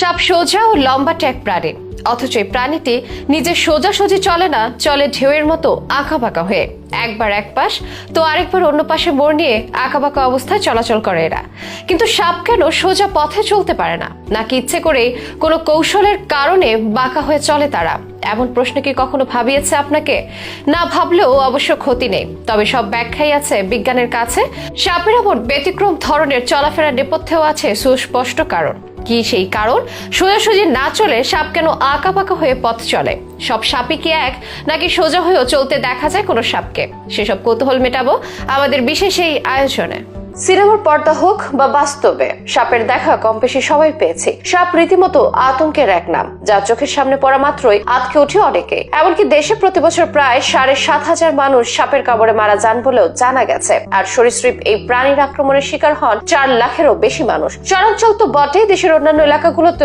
সাপ সোজা ও লম্বা ট্যাগ প্রাণী। অথচ এই প্রাণীটি নিজে সোজাসুজি চলে না, চলে ঢেউয়ের মতো আঁকাবাঁকা হয়ে। একবার এক পাশ তো আরেকবার অন্য পাশে মোড় নিয়ে আঁকাবাঁকা অবস্থায় চলাচল করে এরা। কিন্তু সাপ কেন সোজা পথে চলতে পারে না? নাকি ইচ্ছে করে কোনো কৌশলের কারণে বাঁকা হয়ে চলে তারা? এমন প্রশ্ন কি কখনো ভাবিয়েছে আপনাকে? না ভাবলেও অবশ্য ক্ষতি নেই। তবে সব ব্যাখ্যাই আছে বিজ্ঞানের কাছে। সাপের এমন ব্যতিক্রম ধরনের চলাফেরার নেপথ্যেও আছে সুস্পষ্ট কারণ। কি সেই কারণ? সোজাসুজি না চলে সাপ কেন আঁকা পাকা হয়ে পথ চলে? সব সাপই কি এক, নাকি সোজা হয়েও চলতে দেখা যায় কোনো সাপকে? সেসব কৌতূহল মেটাবো আমাদের বিশেষ এই আয়োজনে। সিনেমার পর্দা হোক বা বাস্তবে, সাপের দেখা কম বেশি সবাই পেয়েছি। সাপ রীতিমতো আতঙ্কের এক নাম, যা চোখের সামনে পড়া মাত্রই আতকে উঠে অনেকে। এমনকি দেশে প্রতি বছর প্রায় সাড়ে সাত হাজার মানুষ সাপের কামড়ে মারা যান বলেও জানা গেছে। আর সরীসৃপ এই প্রাণীর আক্রমণের শিকার হন চার লাখেরও বেশি মানুষ। চরাঞ্চল তো বটে দেশের অন্যান্য এলাকাগুলোতেও